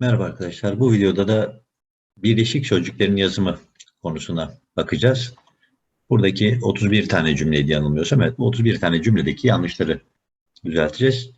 Merhaba arkadaşlar. Bu videoda da birleşik sözcüklerin yazımı konusuna bakacağız. Buradaki 31 tane cümleydi yanılmıyorsam. Evet, bu 31 tane cümledeki yanlışları düzelteceğiz.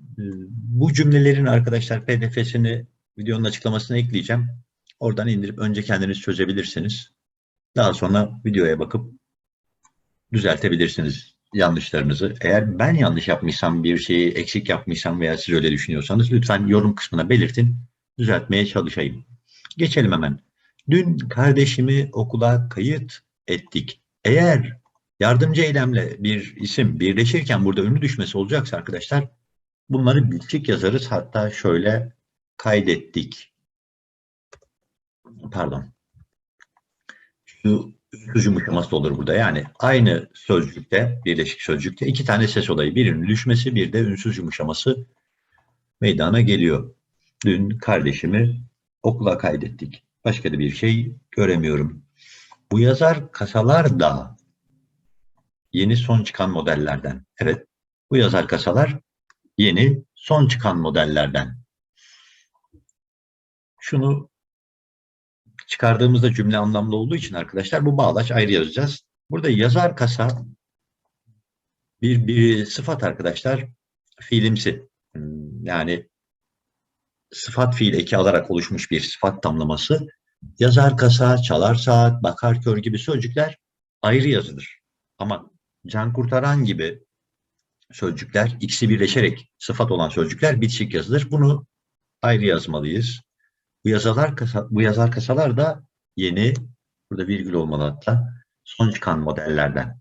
Ee, Bu cümlelerin arkadaşlar pdf'sini videonun açıklamasına ekleyeceğim. Oradan indirip önce kendiniz çözebilirsiniz. Daha sonra videoya bakıp düzeltebilirsiniz yanlışlarınızı. Eğer ben yanlış yapmışsam, bir şeyi eksik yapmışsam veya siz öyle düşünüyorsanız lütfen yorum kısmına belirtin düzeltmeye çalışayım. Geçelim hemen. Dün kardeşimi okula kayıt ettik. Eğer yardımcı eylemle bir isim birleşirken burada ünlü düşmesi olacaksa arkadaşlar bunları bitişik yazarız. Hatta şöyle kaydettik. Pardon. Şu üstücü yumuşaması olur burada. Yani aynı sözcükte, birleşik sözcükte iki tane ses olayı. Bir ünlü düşmesi, bir de ünsüz yumuşaması meydana geliyor. Dün kardeşimi okula kaydettik. Başka da bir şey göremiyorum. Bu yazar kasalar da yeni son çıkan modellerden. Evet, bu yazar kasalar yeni son çıkan modellerden. Şunu çıkardığımızda cümle anlamlı olduğu için arkadaşlar bu bağlaç ayrı yazacağız. Burada yazar kasa bir, bir sıfat arkadaşlar fiilimsi. Hmm, Yani sıfat fiil eki alarak oluşmuş bir sıfat tamlaması. Yazar kasa, çalar saat, bakar kör gibi sözcükler ayrı yazılır. Ama can kurtaran gibi sözcükler, ikisi birleşerek sıfat olan sözcükler bitişik yazılır. Bunu ayrı yazmalıyız. Bu yazarlar kasa, bu yazar kasalar da yeni, burada virgül olmalı hatta, son çıkan modellerden.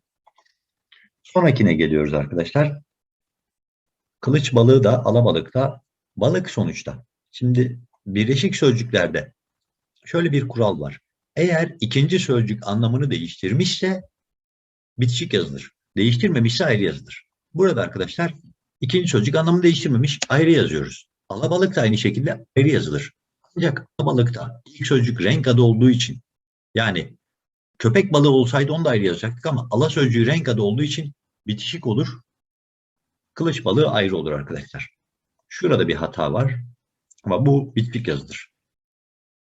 Sonrakine geliyoruz arkadaşlar. Kılıç balığı da, alabalık da balık sonuçta. Şimdi birleşik sözcüklerde şöyle bir kural var. Eğer ikinci sözcük anlamını değiştirmişse bitişik yazılır. Değiştirmemişse ayrı yazılır. Burada arkadaşlar ikinci sözcük anlamını değiştirmemiş ayrı yazıyoruz. Alabalık da aynı şekilde ayrı yazılır. Ancak alabalıkta ilk sözcük renk adı olduğu için yani köpek balığı olsaydı onu da ayrı yazacaktık ama ala sözcüğü renk adı olduğu için bitişik olur. Kılıç balığı ayrı olur arkadaşlar. Şurada bir hata var. Ama bu bitlik yazıdır.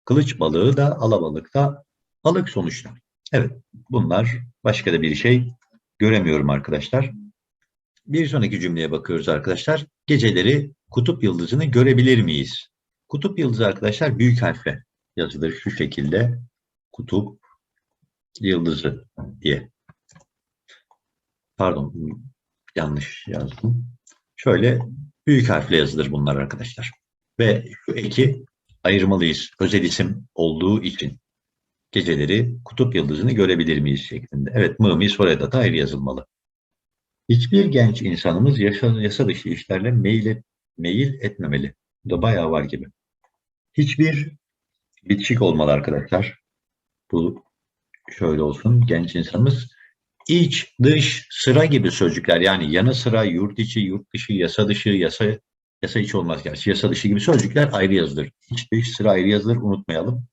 Kılıç balığı da alabalık da balık sonuçta. Evet bunlar başka da bir şey göremiyorum arkadaşlar. Bir sonraki cümleye bakıyoruz arkadaşlar. Geceleri kutup yıldızını görebilir miyiz? Kutup yıldızı arkadaşlar büyük harfle yazılır şu şekilde. Kutup yıldızı diye. Pardon yanlış yazdım. Şöyle büyük harfle yazılır bunlar arkadaşlar. Ve şu eki ayırmalıyız. Özel isim olduğu için. Geceleri kutup yıldızını görebilir miyiz şeklinde. Evet, mı, soruya da ayrı yazılmalı. Hiçbir genç insanımız yasa, yasa dışı işlerle meyil, et, meyil etmemeli. Bu da bayağı var gibi. Hiçbir bitişik olmalı arkadaşlar. Bu şöyle olsun. Genç insanımız iç, dış, sıra gibi sözcükler yani yanı sıra, yurt içi, yurt dışı, yasa dışı, yasa Yasa içi olmaz gerçi. Yasa dışı gibi sözcükler ayrı yazılır. İç dış sıra ayrı yazılır unutmayalım.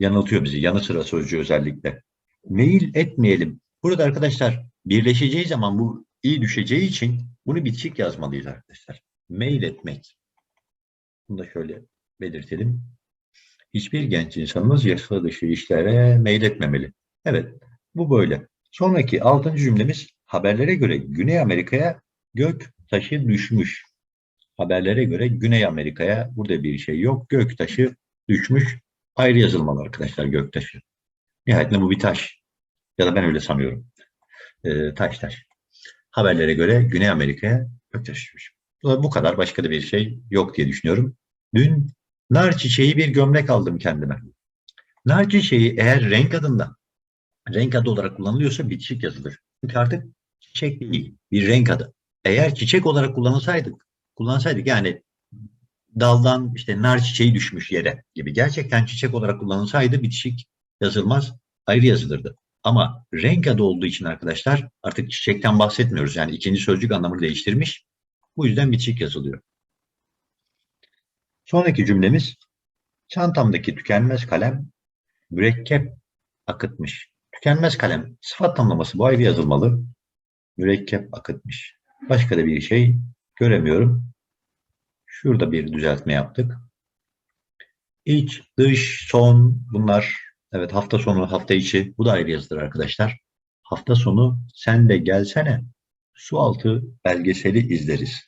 Yanıltıyor bizi. Yanı sıra sözcüğü özellikle. Meyil etmeyelim. Burada arkadaşlar birleşeceği zaman bu iyi düşeceği için bunu bitişik yazmalıyız arkadaşlar. Meyil etmek. Bunu da şöyle belirtelim. Hiçbir genç insanımız yasa dışı işlere meyil etmemeli. Evet bu böyle. Sonraki altıncı cümlemiz haberlere göre Güney Amerika'ya gök taşı düşmüş. Haberlere göre Güney Amerika'ya burada bir şey yok. Göktaşı düşmüş. Ayrı yazılmalı arkadaşlar göktaşı. Nihayetinde bu bir taş. Ya da ben öyle sanıyorum. Ee, taş taş. Haberlere göre Güney Amerika'ya göktaşı düşmüş. Bu kadar. Başka da bir şey yok diye düşünüyorum. Dün nar çiçeği bir gömlek aldım kendime. Nar çiçeği eğer renk adında renk adı olarak kullanılıyorsa bitişik yazılır. Çünkü artık çiçek değil. Bir renk adı. Eğer çiçek olarak kullanılsaydık kullansaydık yani daldan işte nar çiçeği düşmüş yere gibi gerçekten çiçek olarak kullanılsaydı bitişik yazılmaz ayrı yazılırdı. Ama renk adı olduğu için arkadaşlar artık çiçekten bahsetmiyoruz. Yani ikinci sözcük anlamını değiştirmiş. Bu yüzden bitişik yazılıyor. Sonraki cümlemiz çantamdaki tükenmez kalem mürekkep akıtmış. Tükenmez kalem sıfat tamlaması bu ayrı yazılmalı. Mürekkep akıtmış. Başka da bir şey göremiyorum. Şurada bir düzeltme yaptık. İç, dış, son bunlar evet hafta sonu, hafta içi bu da ayrı yazılır arkadaşlar. Hafta sonu sen de gelsene su altı belgeseli izleriz.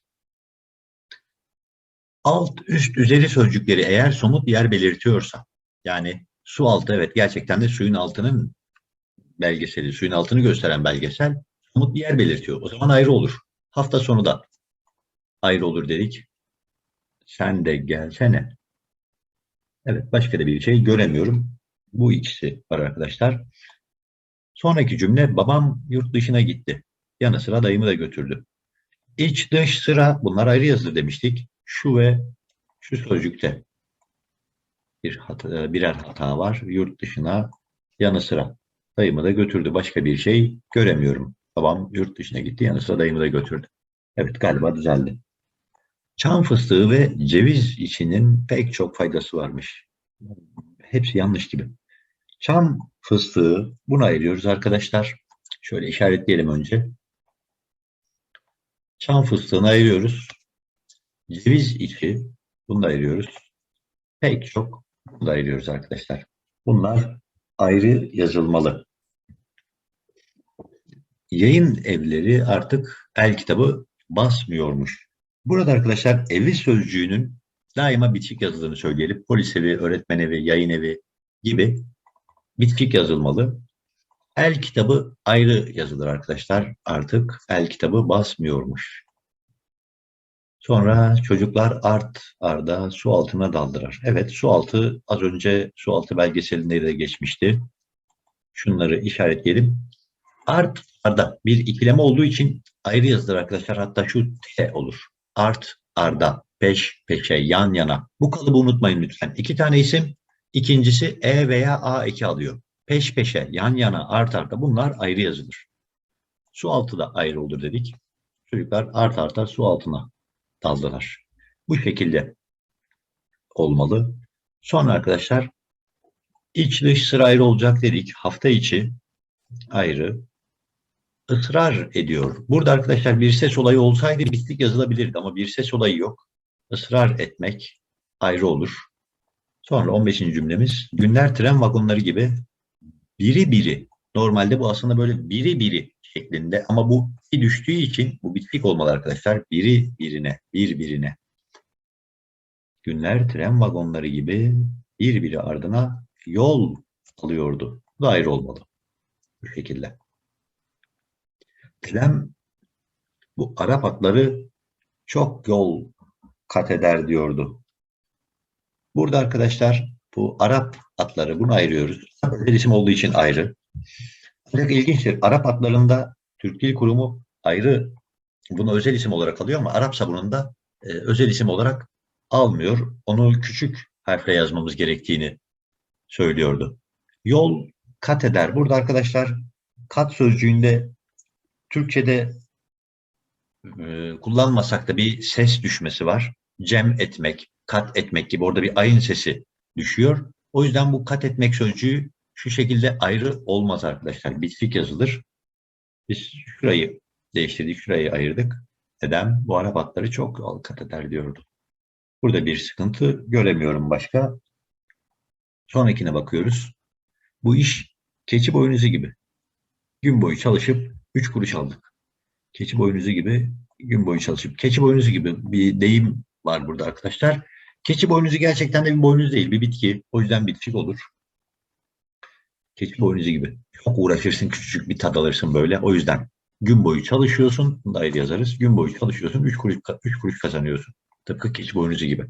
Alt, üst, üzeri sözcükleri eğer somut yer belirtiyorsa yani su altı evet gerçekten de suyun altının belgeseli, suyun altını gösteren belgesel somut bir yer belirtiyor. O zaman ayrı olur. Hafta sonu da ayrı olur dedik. Sen de gelsene. Evet başka da bir şey göremiyorum. Bu ikisi var arkadaşlar. Sonraki cümle babam yurt dışına gitti. Yanı sıra dayımı da götürdü. İç dış sıra bunlar ayrı yazılır demiştik. Şu ve şu sözcükte bir hata, birer hata var. Yurt dışına yanı sıra dayımı da götürdü. Başka bir şey göremiyorum. Babam yurt dışına gitti. Yanı sıra dayımı da götürdü. Evet galiba düzeldi. Çam fıstığı ve ceviz içinin pek çok faydası varmış. Hepsi yanlış gibi. Çam fıstığı bunu ayırıyoruz arkadaşlar. Şöyle işaretleyelim önce. Çam fıstığını ayırıyoruz. Ceviz içi bunu da ayırıyoruz. Pek çok bunu da ayırıyoruz arkadaşlar. Bunlar ayrı yazılmalı. Yayın evleri artık el kitabı basmıyormuş. Burada arkadaşlar evi sözcüğünün daima bitişik yazıldığını söyleyelim. Polis evi, öğretmen evi, yayın evi gibi bitişik yazılmalı. El kitabı ayrı yazılır arkadaşlar. Artık el kitabı basmıyormuş. Sonra çocuklar art arda su altına daldılar. Evet su altı az önce su altı belgeselinde de geçmişti. Şunları işaretleyelim. Art arda bir ikileme olduğu için ayrı yazılır arkadaşlar. Hatta şu T olur. Art arda peş peşe yan yana. Bu kalıbı unutmayın lütfen. İki tane isim ikincisi E veya A eki alıyor. Peş peşe yan yana art arda bunlar ayrı yazılır. Su altı da ayrı olur dedik. Çocuklar art arta su altına daldılar. Bu şekilde olmalı. Sonra arkadaşlar iç dış sıra ayrı olacak dedik. Hafta içi ayrı ısrar ediyor. Burada arkadaşlar bir ses olayı olsaydı bitlik yazılabilirdi ama bir ses olayı yok. Israr etmek ayrı olur. Sonra 15. cümlemiz günler tren vagonları gibi biri biri. Normalde bu aslında böyle biri biri şeklinde ama bu düştüğü için bu bitlik olmalı arkadaşlar. Biri birine, bir birine. Günler tren vagonları gibi bir biri ardına yol alıyordu. Bu da ayrı olmalı. Bu şekilde. Tren bu Arap atları çok yol kat eder diyordu. Burada arkadaşlar bu Arap atları bunu ayırıyoruz. Özel isim olduğu için ayrı. Ancak ilginçtir. Arap atlarında Türk Dil Kurumu ayrı bunu özel isim olarak alıyor ama Arap sabununda e, özel isim olarak almıyor. Onu küçük harfle yazmamız gerektiğini söylüyordu. Yol kat eder. Burada arkadaşlar kat sözcüğünde Türkçe'de e, kullanmasak da bir ses düşmesi var. Cem etmek, kat etmek gibi orada bir ayın sesi düşüyor. O yüzden bu kat etmek sözcüğü şu şekilde ayrı olmaz arkadaşlar. Bitlik yazılır. Biz şurayı değiştirdik, şurayı ayırdık. Dedem bu Arap atları çok kat eder diyordu. Burada bir sıkıntı göremiyorum başka. Sonrakine bakıyoruz. Bu iş keçi boynuzu gibi. Gün boyu çalışıp 3 kuruş aldık. Keçi boynuzu gibi gün boyu çalışıp. Keçi boynuzu gibi bir deyim var burada arkadaşlar. Keçi boynuzu gerçekten de bir boynuz değil, bir bitki. O yüzden bitki olur. Keçi boynuzu gibi. Çok uğraşırsın, küçücük bir tad alırsın böyle. O yüzden gün boyu çalışıyorsun. Bunu da ayrı yazarız. Gün boyu çalışıyorsun, 3 kuruş, 3 kuruş kazanıyorsun. Tıpkı keçi boynuzu gibi.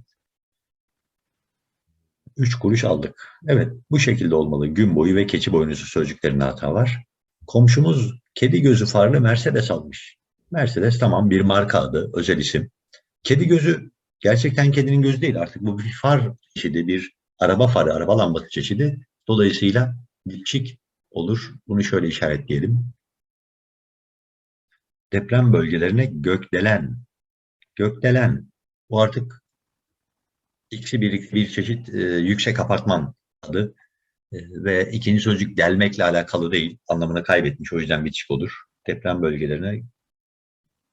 3 kuruş aldık. Evet, bu şekilde olmalı. Gün boyu ve keçi boynuzu sözcüklerinde hata var. Komşumuz kedi gözü farlı Mercedes almış. Mercedes tamam bir marka adı, özel isim. Kedi gözü gerçekten kedinin gözü değil artık bu bir far çeşidi, bir araba farı, araba lambası çeşidi. Dolayısıyla bitişik olur. Bunu şöyle işaretleyelim. Deprem bölgelerine gökdelen. Gökdelen. Bu artık ikisi bir, bir çeşit e, yüksek apartman adı. E, ve ikinci sözcük delmekle alakalı değil. Anlamını kaybetmiş. O yüzden bitişik olur. Deprem bölgelerine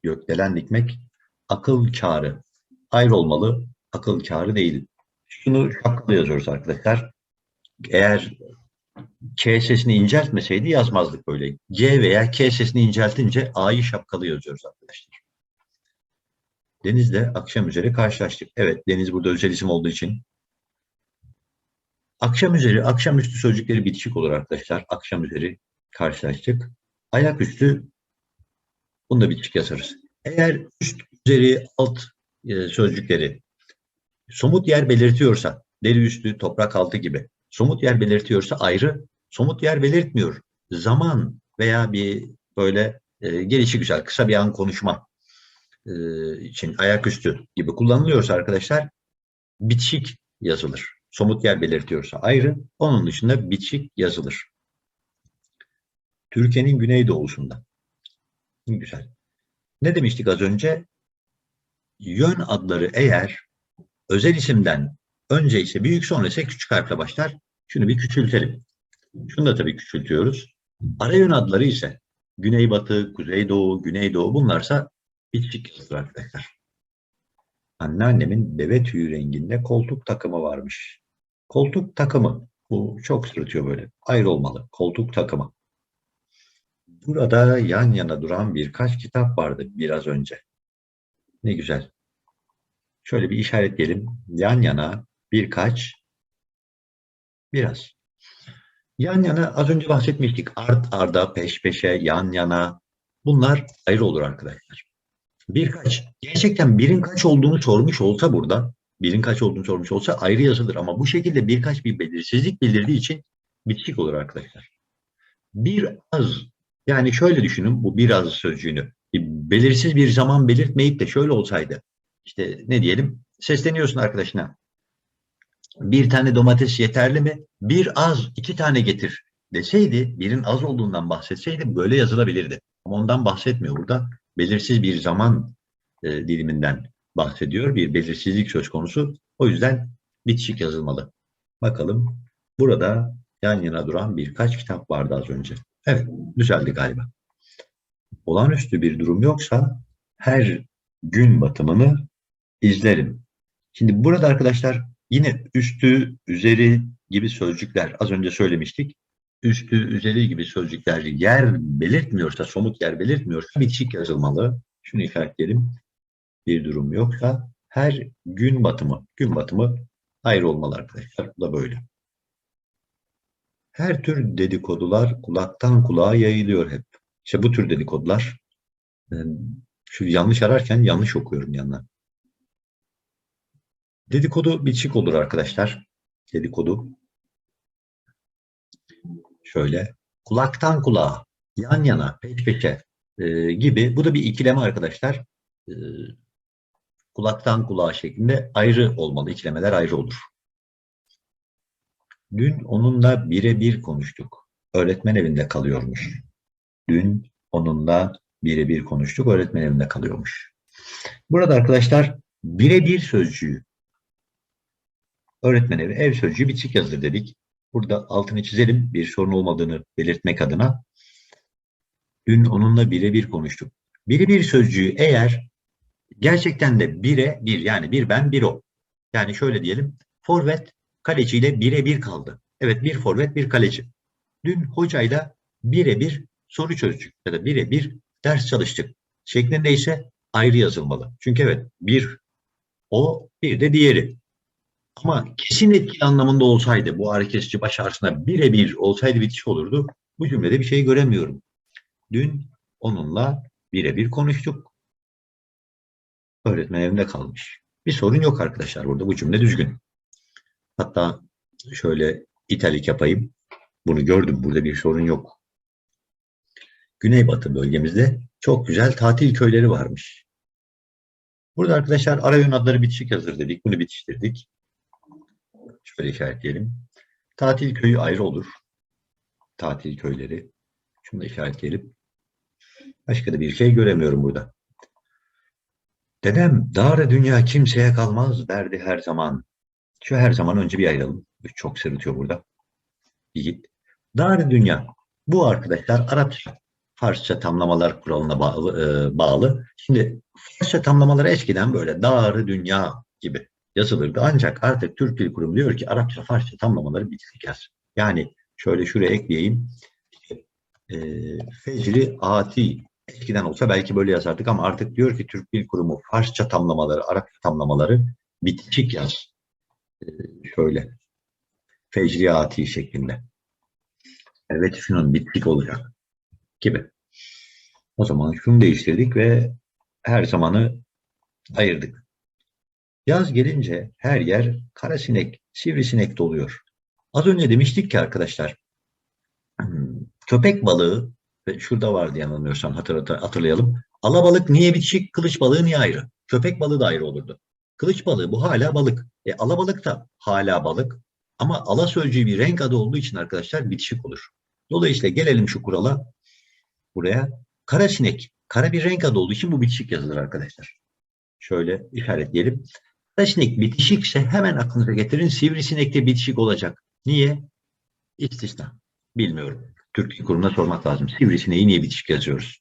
gökdelen dikmek akıl kârı. Ayrı olmalı. Akıl kârı değil. Şunu şapkalı yazıyoruz arkadaşlar. Eğer K sesini inceltmeseydi yazmazdık böyle. C veya K sesini inceltince A'yı şapkalı yazıyoruz arkadaşlar. Deniz'le akşam üzeri karşılaştık. Evet Deniz burada özel isim olduğu için. Akşam üzeri, akşamüstü sözcükleri bitişik olur arkadaşlar. Akşam üzeri karşılaştık. Ayaküstü bunu da bitişik yazarız. Eğer üst, üzeri, alt e, sözcükleri somut yer belirtiyorsa, deri üstü, toprak altı gibi somut yer belirtiyorsa ayrı, somut yer belirtmiyor. Zaman veya bir böyle e, gelişi güzel, kısa bir an konuşma e, için ayaküstü gibi kullanılıyorsa arkadaşlar bitişik yazılır. Somut yer belirtiyorsa ayrı, onun dışında bitişik yazılır. Türkiye'nin güneydoğusunda. Güzel. Ne demiştik az önce? Yön adları eğer özel isimden önce ise büyük sonra ise küçük harfle başlar. Şunu bir küçültelim. Şunu da tabii küçültüyoruz. Ara yön adları ise güneybatı, kuzeydoğu, güneydoğu bunlarsa bitişik yazılır arkadaşlar. Anneannemin deve tüyü renginde koltuk takımı varmış. Koltuk takımı. Bu çok sırıtıyor böyle. Ayrı olmalı. Koltuk takımı. Burada yan yana duran birkaç kitap vardı biraz önce. Ne güzel. Şöyle bir işaretleyelim. Yan yana birkaç, biraz. Yan yana az önce bahsetmiştik. Art arda, peş peşe, yan yana. Bunlar ayrı olur arkadaşlar. Birkaç. Gerçekten birin kaç olduğunu sormuş olsa burada, birin kaç olduğunu sormuş olsa ayrı yazılır. Ama bu şekilde birkaç bir belirsizlik bildirdiği için bitişik olur arkadaşlar. Bir az yani şöyle düşünün bu biraz sözcüğünü. Belirsiz bir zaman belirtmeyip de şöyle olsaydı. İşte ne diyelim? Sesleniyorsun arkadaşına. Bir tane domates yeterli mi? Bir az, iki tane getir deseydi, birin az olduğundan bahsetseydi böyle yazılabilirdi. Ama ondan bahsetmiyor burada. Belirsiz bir zaman e, diliminden bahsediyor. Bir belirsizlik söz konusu. O yüzden bitişik yazılmalı. Bakalım. Burada yan yana duran birkaç kitap vardı az önce. Evet, düzeldi galiba. Olağanüstü bir durum yoksa her gün batımını izlerim. Şimdi burada arkadaşlar yine üstü, üzeri gibi sözcükler az önce söylemiştik. Üstü, üzeri gibi sözcükler yer belirtmiyorsa, somut yer belirtmiyorsa bitişik yazılmalı. Şunu işaretleyelim. Bir durum yoksa her gün batımı, gün batımı ayrı olmalı arkadaşlar. Bu da böyle. Her tür dedikodular kulaktan kulağa yayılıyor hep. İşte bu tür dedikodular. Şu yanlış ararken yanlış okuyorum yanına. Dedikodu bitişik olur arkadaşlar. Dedikodu. Şöyle. Kulaktan kulağa, yan yana, peş peşe e, gibi. Bu da bir ikileme arkadaşlar. E, kulaktan kulağa şeklinde ayrı olmalı. İkilemeler ayrı olur. Dün onunla birebir konuştuk. Öğretmen evinde kalıyormuş. Dün onunla birebir konuştuk. Öğretmen evinde kalıyormuş. Burada arkadaşlar birebir sözcüğü öğretmen evi, ev sözcüğü bitişik yazılır dedik. Burada altını çizelim bir sorun olmadığını belirtmek adına. Dün onunla birebir konuştuk. Birebir sözcüğü eğer gerçekten de bire bir yani bir ben bir o. Yani şöyle diyelim. Forvet kaleciyle birebir kaldı. Evet bir forvet bir kaleci. Dün hocayla birebir soru çözdük ya da birebir ders çalıştık. Şeklinde ise ayrı yazılmalı. Çünkü evet bir o bir de diğeri. Ama kesin etkili anlamında olsaydı bu hareketçi baş ağrısına birebir olsaydı bitiş olurdu. Bu cümlede bir şey göremiyorum. Dün onunla birebir konuştuk. Öğretmen evinde kalmış. Bir sorun yok arkadaşlar burada. Bu cümle düzgün. Hatta şöyle italik yapayım. Bunu gördüm. Burada bir sorun yok. Güneybatı bölgemizde çok güzel tatil köyleri varmış. Burada arkadaşlar ara yön adları bitişik hazır dedik. Bunu bitiştirdik. Şöyle işaretleyelim. Tatil köyü ayrı olur. Tatil köyleri. Şunu da işaretleyelim. Başka da bir şey göremiyorum burada. Dedem dar dünya kimseye kalmaz derdi her zaman. Şu her zaman önce bir ayıralım. Çok sırıtıyor burada. Bir git. Dar dünya. Bu arkadaşlar Arapça, Farsça tamlamalar kuralına bağlı. E, bağlı. Şimdi Farsça tamlamaları eskiden böyle dar dünya gibi yazılırdı. Ancak artık Türk Dil Kurumu diyor ki Arapça, Farsça tamlamaları bitişik yaz. Yani şöyle şuraya ekleyeyim. E, fecri ati eskiden olsa belki böyle yazardık ama artık diyor ki Türk Dil Kurumu Farsça tamlamaları, Arapça tamlamaları bitişik yaz. E, şöyle fecri ati şeklinde. Evet şunun bitişik olacak gibi. O zaman şunu değiştirdik ve her zamanı ayırdık. Yaz gelince her yer kara sinek, sivrisinek doluyor. Az önce demiştik ki arkadaşlar, hmm, köpek balığı, ve şurada vardı yanılmıyorsam hatırlat hatırlayalım. Alabalık niye bitişik, kılıç balığı niye ayrı? Köpek balığı da ayrı olurdu. Kılıç balığı bu hala balık. E, alabalık da hala balık. Ama ala sözcüğü bir renk adı olduğu için arkadaşlar bitişik olur. Dolayısıyla gelelim şu kurala. Buraya kara sinek, kara bir renk adı olduğu için bu bitişik yazılır arkadaşlar. Şöyle işaretleyelim. Kara sinek bitişikse hemen aklınıza getirin sivrisinek de bitişik olacak. Niye? İstisna. Bilmiyorum. Türk Kurumu'na sormak lazım. Sivrisineği niye bitişik yazıyoruz?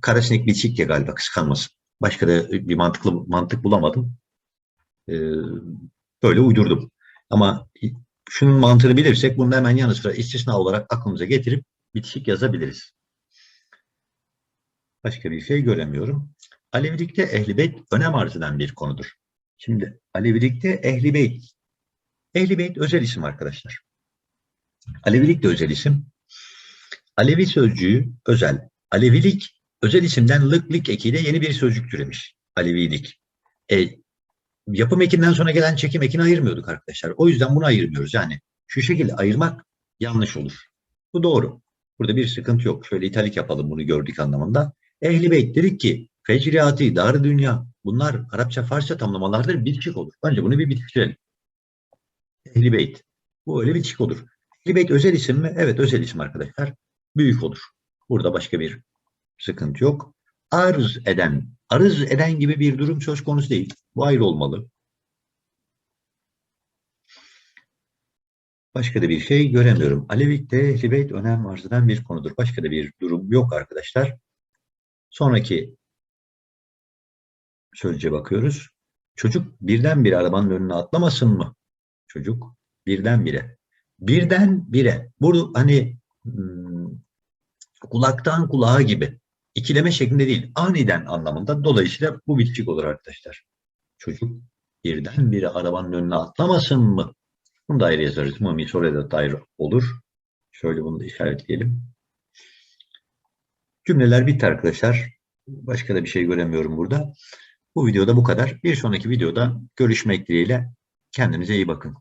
Kara sinek bitişik ya galiba kıskanmasın. Başka da bir mantıklı mantık bulamadım. Ee, böyle uydurdum. Ama şunun mantığını bilirsek bunun hemen yanı sıra istisna olarak aklımıza getirip bitişik yazabiliriz. Başka bir şey göremiyorum. Alevilikte Ehl-i Beyt önem arz eden bir konudur. Şimdi Alevilikte Ehl-i Beyt. Ehl-i Beyt özel isim arkadaşlar. Alevilik de özel isim. Alevi sözcüğü özel. Alevilik özel isimden lık lik ekiyle yeni bir sözcük türemiş. Alevilik. E, yapım ekinden sonra gelen çekim ekini ayırmıyorduk arkadaşlar. O yüzden bunu ayırmıyoruz. Yani şu şekilde ayırmak yanlış olur. Bu doğru. Burada bir sıkıntı yok. Şöyle italik yapalım bunu gördük anlamında. Ehli Beyt dedik ki fecriati, dar dünya bunlar Arapça, Farsça tamlamalardır bitişik olur. Önce bunu bir bitiştirelim. Ehli Beyt. Bu öyle bitişik olur. Ehli Beyt özel isim mi? Evet özel isim arkadaşlar. Büyük olur. Burada başka bir sıkıntı yok. Arz eden, arız eden gibi bir durum söz konusu değil. Bu ayrı olmalı. Başka da bir şey göremiyorum. Alevik'te Ehli önem arz eden bir konudur. Başka da bir durum yok arkadaşlar. Sonraki sözce bakıyoruz. Çocuk birdenbire arabanın önüne atlamasın mı? Çocuk birdenbire. Birden bire. Bu hani hmm, kulaktan kulağa gibi. İkileme şeklinde değil. Aniden anlamında. Dolayısıyla bu bitişik olur arkadaşlar. Çocuk birdenbire arabanın önüne atlamasın mı? Bunu da ayrı yazarız. Mami sonra da ayrı olur. Şöyle bunu da işaretleyelim. Cümleler bitti arkadaşlar. Başka da bir şey göremiyorum burada. Bu videoda bu kadar. Bir sonraki videoda görüşmek dileğiyle. Kendinize iyi bakın.